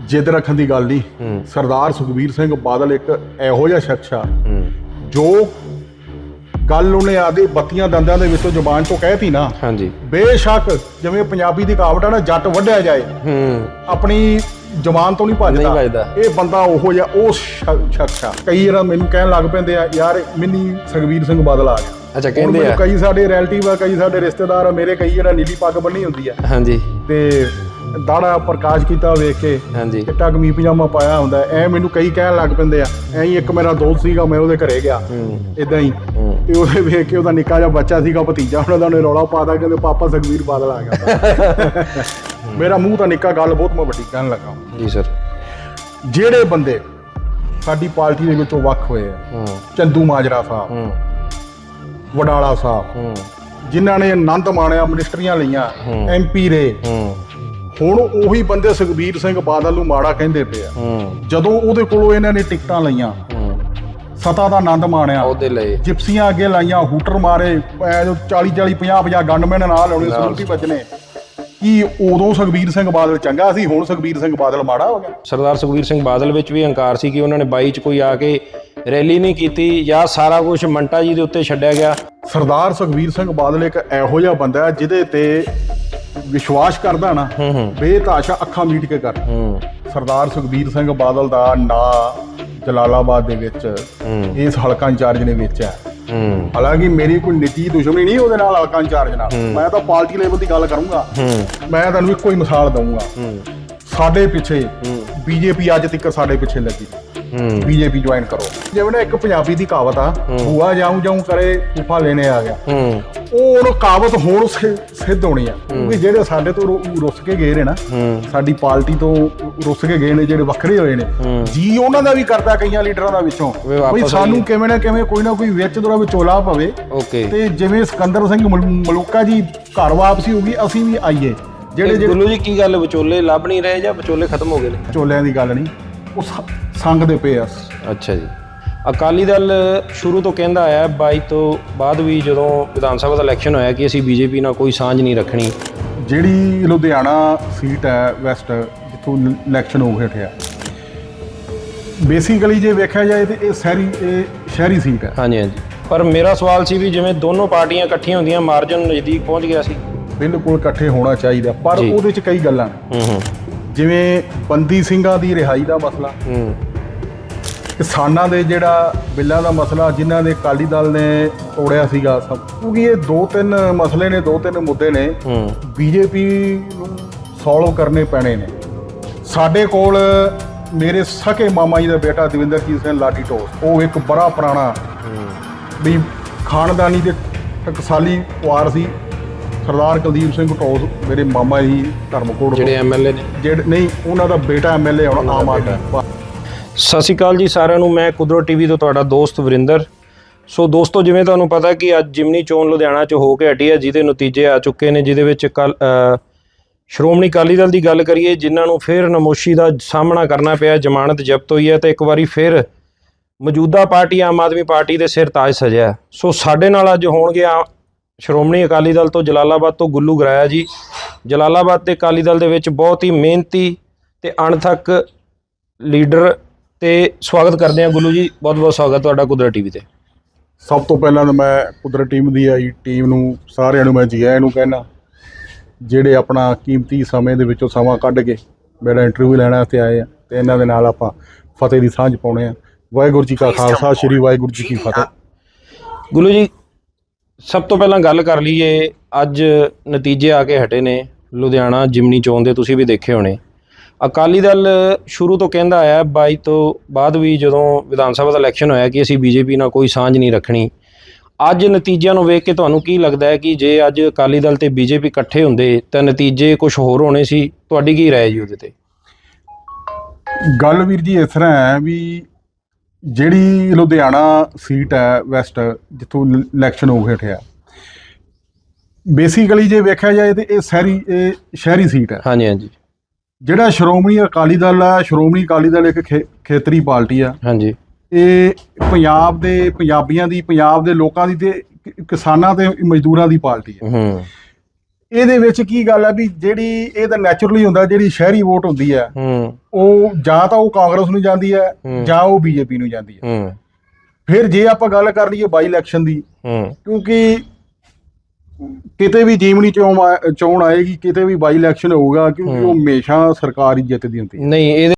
ਜਿੱਦ ਰੱਖਣ ਦੀ ਗੱਲ ਨਹੀਂ। ਸਰਦਾਰ ਸੁਖਬੀਰ ਸਿੰਘ ਬਾਦਲ ਇੱਕ ਇਹੋ ਜਿਹਾ ਸ਼ਖਸ ਆ ਜੋ ਗੱਲ ਉਹਨੇ ਆਦੇ ਬੱਤੀਆਂ ਦੰਦਾਂ ਦੇ ਵਿੱਚੋਂ ਜ਼ੁਬਾਨ ਤੋਂ ਕਹਿਤੀ ਨਾ ਹਾਂਜੀ। ਬੇਸ਼ੱਕ ਜਿਵੇਂ ਪੰਜਾਬੀ ਦੀ ਕਹਾਵਤ ਆ ਨਾ ਜੱਟ ਵੱਢਿਆ ਜਾਏ। ਹੂੰ। ਆਪਣੀ ਜ਼ੁਬਾਨ ਤੋਂ ਨਹੀਂ ਭੱਜਦਾ। ਇਹ ਬੰਦਾ ਉਹੋ ਜਿਹਾ ਉਹ ਸ਼ਖਸ ਆ। ਕਈ ਵਾਰ ਮੈਨੂੰ ਕਹਿਣ ਲੱਗ ਪੈਂਦੇ ਆ ਯਾਰ ਮਿੰਨੀ ਸੁਖਬੀਰ ਸਿੰਘ ਬਾਦਲ ਆ ਗਿਆ। ਅੱਛਾ ਕਹਿੰਦੇ ਆ। ਕਈ ਸਾਡੇ ਰਿਲੇਟਿਵ ਆ ਕਈ ਸਾਡੇ ਰਿਸ਼ਤੇਦਾਰ ਆ ਮੇਰੇ ਕਈ ਜਿਹੜਾ ਨੀਲੀ ਪੱਗ ਬੰਨੀ ਹੁੰਦੀ ਆ। ਹਾਂਜੀ। ਤੇ ਦਾੜਾ ਪ੍ਰਕਾਸ਼ ਕੀਤਾ ਵੇਖ ਕੇ ਹਾਂਜੀ। ਚਿੱਟਾ ਕਮੀਜ਼ ਪਜਾਮਾ ਪਾਇਆ ਹੁੰਦਾ ਐ ਮੈਨੂੰ ਕਈ ਕਹਿਣ ਲੱਗ ਪੈਂਦੇ ਆ ਐਂ ਹੀ ਇੱਕ ਮੇਰਾ ਦੋਸਤ ਸੀਗਾ ਮੈਂ ਉਹਦੇ ਘਰੇ ਗਿਆ ਹੂੰ। ਇਦਾਂ ਹੀ। ਤੇ ਉਹਦੇ ਵੇਖ ਕੇ ਉਹਦਾ ਨਿੱਕਾ ਜਿਹਾ ਬੱਚਾ ਸੀਗਾ ਭਤੀਜਾ ਉਹਨਾਂ ਦਾ ਉਹਨੇ ਰੌਲਾ ਪਾਦਾ ਕਹਿੰਦੇ ਪਾਪਾ ਸੁਖਬੀਰ ਬਾਦਲ ਆ ਗਿਆ। ਮੇਰਾ ਮੂੰਹ ਤਾਂ ਨਿੱਕਾ ਗੱਲ ਬਹੁਤ ਮੈਂ ਵੱਡੀ ਕਹਿਣ ਲੱਗਾ ਜੀ ਸਰ। ਜਿਹੜੇ ਬੰਦੇ ਸਾਡੀ ਪਾਰਟੀ ਦੇ ਵਿੱਚੋਂ ਵੱਖ ਹੋਏ ਆ ਹੂੰ। ਚੰਦੂ ਮਾਜਰਾ ਸਾਹਿਬ ਹੂੰ। ਵਡਾਲਾ ਸਾਹਿਬ ਹੂੰ। ਜਿਨ੍ਹਾਂ ਨੇ ਆਨੰਦ ਮਾਣਿਆ ਮਿਨਿਸਟਰੀਆਂ ਲਈਆਂ। ਐਮਪੀ ਰੇ ਹੁਣ ਉਹੀ ਬੰਦੇ ਸੁਖਬੀਰ ਸਿੰਘ ਬਾਦਲ ਨੂੰ ਮਾੜਾ ਕਹਿੰਦੇ ਪਏ ਆ। ਜਦੋਂ ਉਹਦੇ ਕੋਲੋਂ ਇਹਨਾਂ ਨੇ ਟਿਕਟਾਂ ਲਈਆਂ ਸਤਾ ਦਾ ਆਨੰਦ ਮਾਣਿਆ। ਉਹਦੇ ਲਈ। ਜਿਪਸੀਆਂ ਅੱਗੇ ਲਾਈਆਂ ਹੂਟਰ ਮਾਰੇ ਐ ਜੋ 40 40 50 50 ਗਨਮੈਨ ਨਾਲ ਆਉਣੇ ਸਿਕਿਉਰਿਟੀ ਵੱਜਣੇ। ਕੀ ਉਦੋਂ ਸੁਖਬੀਰ ਸਿੰਘ ਬਾਦਲ ਚੰਗਾ ਸੀ ਹੁਣ ਸੁਖਬੀਰ ਸਿੰਘ ਬਾਦਲ ਮਾੜਾ ਹੋ ਗਿਆ? ਸਰਦਾਰ ਸੁਖਬੀਰ ਸਿੰਘ ਬਾਦਲ ਵਿੱਚ ਵੀ ਹੰਕਾਰ ਸੀ ਕਿ ਉਹਨਾਂ ਨੇ 22 ਚ ਕੋਈ ਆ ਕੇ ਰੈਲੀ ਨਹੀਂ ਕੀਤੀ ਜਾਂ ਸਾਰਾ ਕੁਝ ਮੰਟਾ ਜੀ ਦੇ ਉੱਤੇ ਛੱਡਿਆ ਗਿਆ। ਸਰਦਾਰ ਸੁਖਬੀਰ ਸਿੰਘ ਬਾਦਲ ਇੱਕ ਇਹੋ ਜਿਹਾ ਬੰਦਾ ਹੈ ਜਿਹਦੇ ਤੇ ਵਿਸ਼ਵਾਸ ਕਰਦਾ ਨਾ ਬੇਤਾਸ਼ਾ ਅੱਖਾਂ ਮੀਟ ਕੇ ਕਰ। ਸਰਦਾਰ ਸੁਖਬੀਰ ਸਿੰਘ ਬਾਦਲ ਦਾ ਨਾਂ ਜਲਾਲਾਬਾਦ ਦੇ ਵਿੱਚ ਇਸ ਹਲਕਾ ਇੰਚਾਰਜ ਨੇ ਵੇਚਿਆ। ਹੂੰ। ਹਾਲਾਂਕਿ ਮੇਰੀ ਕੋਈ ਨਿੱਜੀ ਦੁਸ਼ਮਣੀ ਨਹੀਂ ਉਹਦੇ ਨਾਲ ਹਲਕਾ ਇੰਚਾਰਜ ਨਾਲ। ਮੈਂ ਤਾਂ ਪਾਰਟੀ ਲੈਵਲ ਦੀ ਗੱਲ ਕਰੂੰਗਾ। ਮੈਂ ਤੁਹਾਨੂੰ ਇੱਕੋ ਹੀ ਮਿਸਾਲ ਦਊਂਗਾ। ਸਾਡੇ ਪਿੱਛੇ ਬੀਜੇਪੀ ਅੱਜ ਤੱਕ ਸਾਡੇ ਪਿੱਛੇ ਲੱਗੀ। ਹੂੰ ਬੀਜੇਪੀ ਜੁਆਇਨ ਕਰੋ। ਜਿਵੇਂ ਨਾ ਇੱਕ ਪੰਜਾਬੀ ਦੀ ਕਹਾਵਤ ਆ ਬੂਆ ਜਾਉਂ ਜਾਉਂ ਕਰੇ ਫੂਫਾ ਲੈਣੇ ਆ ਗਿਆ। ਉਹ ਉਹਨੂੰ ਕਹਾਵਤ ਹੁਣ ਸਿ- ਸਿੱਧ ਹੋਣੀ ਆ। ਕਿਉਂਕਿ ਜਿਹੜੇ ਸਾਡੇ ਤੋਂ ਰੁੱਸ ਕੇ ਗਏ ਨੇ ਨਾ ਸਾਡੀ ਪਾਰਟੀ ਤੋਂ ਰੁੱਸ ਕੇ ਗਏ ਨੇ ਜਿਹੜੇ ਵੱਖਰੇ ਹੋਏ ਨੇ। ਜੀ ਉਹਨਾਂ ਦਾ ਵੀ ਕਰਦਾ ਕਈਆਂ ਲੀਡਰਾਂ ਦਾ ਵਿੱਚੋਂ। ਵੀ ਸਾਨੂੰ। ਕਿਵੇਂ ਨਾ ਕਿਵੇਂ ਕੋਈ ਨਾ ਕੋਈ ਵਿੱਚ ਦੋਰਾ ਵਿਚੋਲਾ ਪਵੇ। ਓਕੇ। ਤੇ ਜਿਵੇਂ ਸਿਕੰਦਰ ਸਿੰਘ ਮਲ- ਮਲੂਕਾ ਜੀ ਘਰ ਵਾਪਸੀ ਹੋ ਗਈ ਅਸੀਂ ਵੀ ਆਈਏ। ਜਿਹੜੇ ਜਿਹੜੇ ਗੁੱਲੂ ਜੀ ਕੀ ਗੱਲ ਵਿਚੋਲੇ ਲੱਭ ਨਹੀਂ ਰਹੇ ਜਾਂ ਵਿਚੋਲੇ ਖਤਮ ਹੋ ਗਏ ਨੇ? ਚੋਲਿਆਂ ਦੀ ਗੱਲ ਨਹੀਂ। ਉਹ ਸੰਗਦੇ ਪਏ ਆ। ਅੱਛਾ ਜੀ। ਅਕਾਲੀ ਦਲ ਸ਼ੁਰੂ ਤੋਂ ਕਹਿੰਦਾ ਆਇਆ 22 ਤੋਂ ਬਾਅਦ ਵੀ ਜਦੋਂ ਵਿਧਾਨ ਸਭਾ ਦਾ ਇਲੈਕਸ਼ਨ ਹੋਇਆ ਕਿ ਅਸੀਂ ਬੀਜੇਪੀ ਨਾਲ ਕੋਈ ਸਾਂਝ ਨਹੀਂ ਰੱਖਣੀ। ਜਿਹੜੀ ਲੁਧਿਆਣਾ ਸੀਟ ਹੈ ਵੈਸਟ ਜਿੱਥੋਂ ਇਲੈਕਸ਼ਨ ਹੋ ਹਟਿਆ। ਬੇਸਿਕਲੀ ਜੇ ਵੇਖਿਆ ਜਾਏ ਤੇ ਇਹ ਸ਼ਹਿਰੀ ਇਹ ਸ਼ਹਿਰੀ ਸੀਟ ਹੈ। ਹਾਂਜੀ ਹਾਂਜੀ। ਪਰ ਮੇਰਾ ਸਵਾਲ ਸੀ ਵੀ ਜਿਵੇਂ ਦੋਨੋਂ ਪਾਰਟੀਆਂ ਇਕੱਠੀਆਂ ਹੁੰਦੀਆਂ ਮਾਰਜਨ ਨਜ਼ਦੀਕ ਪਹੁੰਚ ਗਿਆ ਸੀ। ਬਿਲਕੁਲ ਇਕੱਠੇ ਹੋਣਾ ਚਾਹੀਦਾ ਪਰ। ਉਹਦੇ ਚ ਕਈ ਗੱਲਾਂ ਨੇ। ਹੂੰ ਹੂੰ। ਜਿਵੇਂ ਬੰਦੀ ਸਿੰਘਾਂ ਦੀ ਰਿਹਾਈ ਦਾ ਮਸਲਾ। ਹੂੰ। ਕਿਸਾਨਾਂ ਦੇ ਜਿਹੜਾ ਬਿੱਲਾਂ ਦਾ ਮਸਲਾ ਜਿਨ੍ਹਾਂ ਦੇ ਅਕਾਲੀ ਦਲ ਨੇ ਤੋੜਿਆ ਸੀਗਾ ਸਭ ਕਿਉਂਕਿ ਇਹ ਦੋ ਤਿੰਨ ਮਸਲੇ ਨੇ ਦੋ ਤਿੰਨ ਮੁੱਦੇ ਨੇ ਹੂੰ। ਬੀਜੇਪੀ ਨੂੰ ਸੋਲਵ ਕਰਨੇ ਪੈਣੇ ਨੇ। ਸਾਡੇ ਕੋਲ ਮੇਰੇ ਸਕੇ ਮਾਮਾ ਜੀ ਦਾ ਬੇਟਾ ਦਵਿੰਦਰਜੀਤ ਸਿੰਘ ਲਾਡੀ ਟੋਸ ਉਹ ਇੱਕ ਬੜਾ ਪੁਰਾਣਾ ਵੀ ਖਾਨਦਾਨੀ ਦੇ ਟਕਸਾਲੀ ਪਰਿਵਾਰ ਸੀ। ਸਰਦਾਰ ਕੁਲਦੀਪ ਸਿੰਘ ਟੋਸ ਮੇਰੇ ਮਾਮਾ ਜੀ ਧਰਮਕੋਟ ਜਿਹੜੇ ਐਮਐਲਏ ਨੇ। ਜਿਹੜੇ ਨਹੀਂ ਉਹਨਾਂ ਦਾ ਬੇਟਾ ਐਮਐਲਏ ਹੁਣ ਆਮ ਆਦਮੀ ਸਤਿ ਸ਼੍ਰੀ ਅਕਾਲ ਜੀ ਸਾਰਿਆਂ ਨੂੰ, ਮੈਂ ਕੁਦਰਤ ਟੀਵੀ ਤੋਂ ਤੁਹਾਡਾ ਦੋਸਤ ਵਰਿੰਦਰ। ਸੋ ਦੋਸਤੋ, ਜਿਵੇਂ ਤੁਹਾਨੂੰ ਪਤਾ ਕਿ ਅੱਜ ਜਿਮਨੀ ਚੋਣ ਲੁਧਿਆਣਾ 'ਚ ਹੋ ਕੇ ਹਟੀ ਹੈ, ਜਿਹਦੇ ਨਤੀਜੇ ਆ ਚੁੱਕੇ ਨੇ, ਜਿਹਦੇ ਵਿੱਚ ਕੱਲ ਸ਼੍ਰੋਮਣੀ ਅਕਾਲੀ ਦਲ ਦੀ ਗੱਲ ਕਰੀਏ, ਜਿਨ੍ਹਾਂ ਨੂੰ ਫਿਰ ਨਮੋਸ਼ੀ ਦਾ ਸਾਹਮਣਾ ਕਰਨਾ ਪਿਆ, ਜ਼ਮਾਨਤ ਜ਼ਬਤ ਹੋਈ ਹੈ ਤੇ ਇੱਕ ਵਾਰੀ ਫਿਰ ਮੌਜੂਦਾ ਪਾਰਟੀ, ਆਮ ਆਦਮੀ ਪਾਰਟੀ ਦੇ ਸਿਰ ਤਾਜ ਸਜਿਆ ਸੋ ਸਾਡੇ ਨਾਲ ਅੱਜ ਹੋਣਗੇ ਸ਼੍ਰੋਮਣੀ ਅਕਾਲੀ ਦਲ ਤੋਂ ਜਲਾਲਾਬਾਦ ਤੋਂ ਗੁੱਲੂ ਗਰਾਇਆ ਜੀ। ਜਲਾਲਾਬਾਦ ਤੇ ਅਕਾਲੀ ਦਲ ਦੇ ਵਿੱਚ ਬਹੁਤ ਹੀ ਮਿਹਨਤੀ ਤੇ ਅਣਥੱਕ ਲੀਡਰ ਤੇ ਸਵਾਗਤ ਕਰਦੇ ਹਾਂ ਗੁੱਲੂ ਜੀ ਬਹੁਤ ਬਹੁਤ ਸਵਾਗਤ ਤੁਹਾਡਾ ਕੁਦਰਤ ਟੀਵੀ ਤੇ। ਸਭ ਤੋਂ ਪਹਿਲਾਂ ਤਾਂ ਮੈਂ ਕੁਦਰਤ ਟੀਮ ਦੀ ਆਈ ਟੀਮ ਨੂੰ ਸਾਰਿਆਂ ਨੂੰ ਮੈਂ ਜੀ ਆਇਆਂ ਨੂੰ ਕਹਿਣਾ ਜਿਹੜੇ ਆਪਣਾ ਕੀਮਤੀ ਸਮੇਂ ਦੇ ਵਿੱਚੋਂ ਸਮਾਂ ਕੱਢ ਕੇ ਮੇਰਾ ਇੰਟਰਵਿਊ ਲੈਣਾ ਤੇ ਆਏ ਆ ਤੇ ਇਹਨਾਂ ਦੇ ਨਾਲ ਆਪਾਂ ਫਤਿਹ ਦੀ ਸਾਂਝ ਪਾਉਣੇ ਆ। ਵਾਹਿਗੁਰੂ ਜੀ ਕਾ ਖਾਲਸਾ ਸ੍ਰੀ ਵਾਹਿਗੁਰੂ ਜੀ ਕੀ ਫਤਿਹ। ਗੁੱਲੂ ਜੀ ਸਭ ਤੋਂ ਪਹਿਲਾਂ ਗੱਲ ਕਰ ਲਈਏ ਅੱਜ ਨਤੀਜੇ ਆ ਕੇ ਹਟੇ ਨੇ ਲੁਧਿਆਣਾ ਜਿਮਨੀ ਚੋਣ ਦੇ ਤੁਸੀਂ ਵੀ ਦੇਖੇ ਹੋਣੇ। ਅਕਾਲੀ ਦਲ ਸ਼ੁਰੂ ਤੋਂ ਕਹਿੰਦਾ ਆਇਆ 22 ਤੋਂ ਬਾਅਦ ਵੀ ਜਦੋਂ ਵਿਧਾਨ ਸਭਾ ਦਾ ਇਲੈਕਸ਼ਨ ਹੋਇਆ ਕਿ ਅਸੀਂ ਬੀਜੇਪੀ ਨਾਲ ਕੋਈ ਸਾਂਝ ਨਹੀਂ ਰੱਖਣੀ ਅੱਜ ਨਤੀਜਿਆਂ ਨੂੰ ਵੇਖ ਕੇ ਤੁਹਾਨੂੰ ਕੀ ਲੱਗਦਾ ਹੈ ਕਿ ਜੇ ਅੱਜ ਅਕਾਲੀ ਦਲ ਤੇ ਬੀਜੇਪੀ ਇਕੱਠੇ ਹੁੰਦੇ ਤਾਂ ਨਤੀਜੇ ਕੁਝ ਹੋਰ ਹੋਣੇ ਸੀ? ਤੁਹਾਡੀ ਕੀ ਰਾਏ ਜੀ ਉਹਦੇ ਤੇ? ਗੱਲ ਵੀਰ ਜੀ ਇਸ ਤਰ੍ਹਾਂ ਹੈ ਵੀ ਜਿਹੜੀ ਲੁਧਿਆਣਾ ਸੀਟ ਹੈ ਵੈਸਟ ਜਿੱਥੋਂ ਇਲੈਕਸ਼ਨ ਹੋ ਹਟਿਆ ਬੇਸਿਕਲੀ ਜੇ ਵੇਖਿਆ ਜਾਏ ਤੇ ਇਹ ਸ਼ਹਿਰੀ ਇਹ ਸ਼ਹਿਰੀ ਸੀਟ ਹੈ। ਹਾਂਜੀ ਹਾਂਜੀ। ਜਿਹੜਾ ਸ਼੍ਰੋਮਣੀ ਅਕਾਲੀ ਦਲ ਆ ਸ਼੍ਰੋਮਣੀ ਅਕਾਲੀ ਦਲ ਇੱਕ ਖੇਤਰੀ ਪਾਰਟੀ ਆ। ਹਾਂਜੀ। ਇਹ ਪੰਜਾਬ ਦੇ ਪੰਜਾਬੀਆਂ ਦੀ ਪੰਜਾਬ ਦੇ ਲੋਕਾਂ ਦੀ ਤੇ ਕਿਸਾਨਾਂ ਤੇ ਮਜ਼ਦੂਰਾਂ ਦੀ ਪਾਰਟੀ ਹੈ ਹੂੰ। ਇਹਦੇ ਵਿੱਚ ਕੀ ਗੱਲ ਹੈ ਵੀ ਜਿਹੜੀ ਇਹ ਤਾਂ ਨੈਚੁਰਲੀ ਹੁੰਦਾ ਜਿਹੜੀ ਸ਼ਹਿਰੀ ਵੋਟ ਹੁੰਦੀ ਹੈ ਹੂੰ। ਉਹ ਜਾਂ ਤਾਂ ਉਹ ਕਾਂਗਰਸ ਨੂੰ ਜਾਂਦੀ ਹੂੰ। ਜਾਂ ਉਹ ਬੀਜੇਪੀ ਨੂੰ ਜਾਂਦੀ ਹੈ ਹੂੰ। ਫਿਰ ਜੇ ਆਪਾਂ ਗੱਲ ਕਰ ਲਈਏ ਬਾਈ ਇਲੈਕਸ਼ਨ ਦੀ ਹੂੰ। ਕਿਉਂਕਿ ਕਿਤੇ ਵੀ ਜੀਵਨੀ ਚੋਣ ਆ- ਚੋਣ ਆਏਗੀ ਕਿਤੇ ਵੀ ਬਾਈ ਇਲੈਕਸ਼ਨ ਹੋਊਗਾ ਕਿਉਂਕਿ ਉਹ ਹਮੇਸ਼ਾ ਸਰਕਾਰ ਹੀ ਜਿੱਤਦੀ ਹੁੰਦੀ ਹੈ। ਨਹੀਂ ਇਹਦੇ